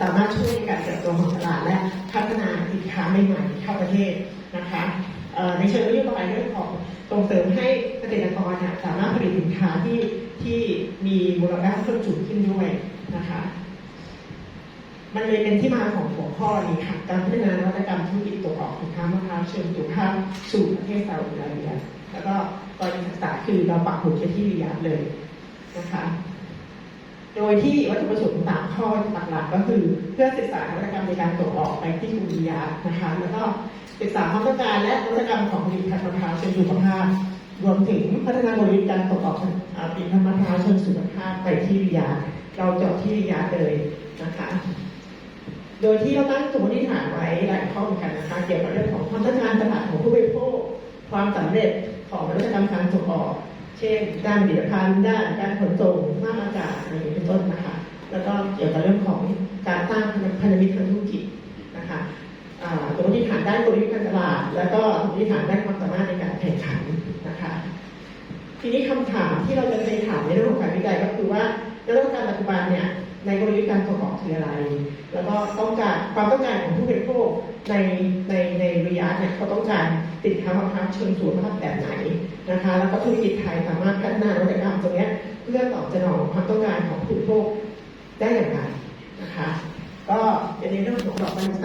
สามารถช่วยในการเติบโตของตลาดและพัฒนาสินค้าใหม่ๆเข้าประเทศนะคะในเชิงนโยบายเรื่องของส่งเสริมให้เกษตรกรเนี่ยสามารถผลิตสินค้าที่ที่มีมูลค่าเพิ่มสูงขึ้นด้วยนะคะมันเลยเป็นที่มาของหัวข้อนี้ค่ะการพัฒนานวัตกรรมธุรกิจตัวออกสินค้ามะพร้าวเชิงสุขภาพสู่ประเทศซาอุดิอาระเบียแล้วก็กรณีศึกษาคือเราปักหมุดไปที่ริยาดเลยนะคะ โดยที่วัตถุประสงค์สามข้อหลักๆก็คือ เพื่อศึกษานวัตกรรมในการส่งออกไปที่กรุงริยานะคะแล้วก็ศึกษาความต้องการและนวัตกรรมของผลิตภัณฑ์มะพร้าวเชิงสุขภาพ รวมถึงพัฒนากลยุทธ์การส่งออกผลิตภัณฑ์มะพร้าวเชิงสุขภาพไปที่ริยาดเราเจาะที่ริยาดเลยนะคะ โดยที่เราตั้งสมมติฐานไว้หลายข้อเหมือนกันนะคะ เกี่ยวกับเรื่องของความต้องการตลาดของผู้บริโภคความสำเร็จของนวัตกรรมการส่งออก เช่นด้านผลิตภัณฑ์ด้านการขนส่งมากอากาศอะไรเป็นต้นนะคะ แล้วก็เกี่ยวกับเรื่องของการสร้างพันธมิตรทางธุรกิจนะคะสมมติฐานด้านกลยุทธ์การตลาด แล้วก็สมมติฐานด้านความสามารถในการแข่งขันนะคะ ทีนี้คำถามที่เราจะไปถามในเรื่องของการวิจัยก็คือว่าในเรื่องการปัจจุบันเนี่ยในกลยุทธ์การส่งออกคืออะไร แล้วก็ต้องการความต้องการของผู้บริโภคในในใน ระเนี่ยเขาต้องการสินค้ามะพร้าวเชิงสุขภาพแบบไหนนะคะ แล้วก็ธุรกิจไทยสามารถพัฒนานวัตกรรมตรงนี้เพื่อตอบสนองความต้องการของผู้บริโภคได้อย่างไรนะคะ ก็ในเรื่องของดอกบรรษา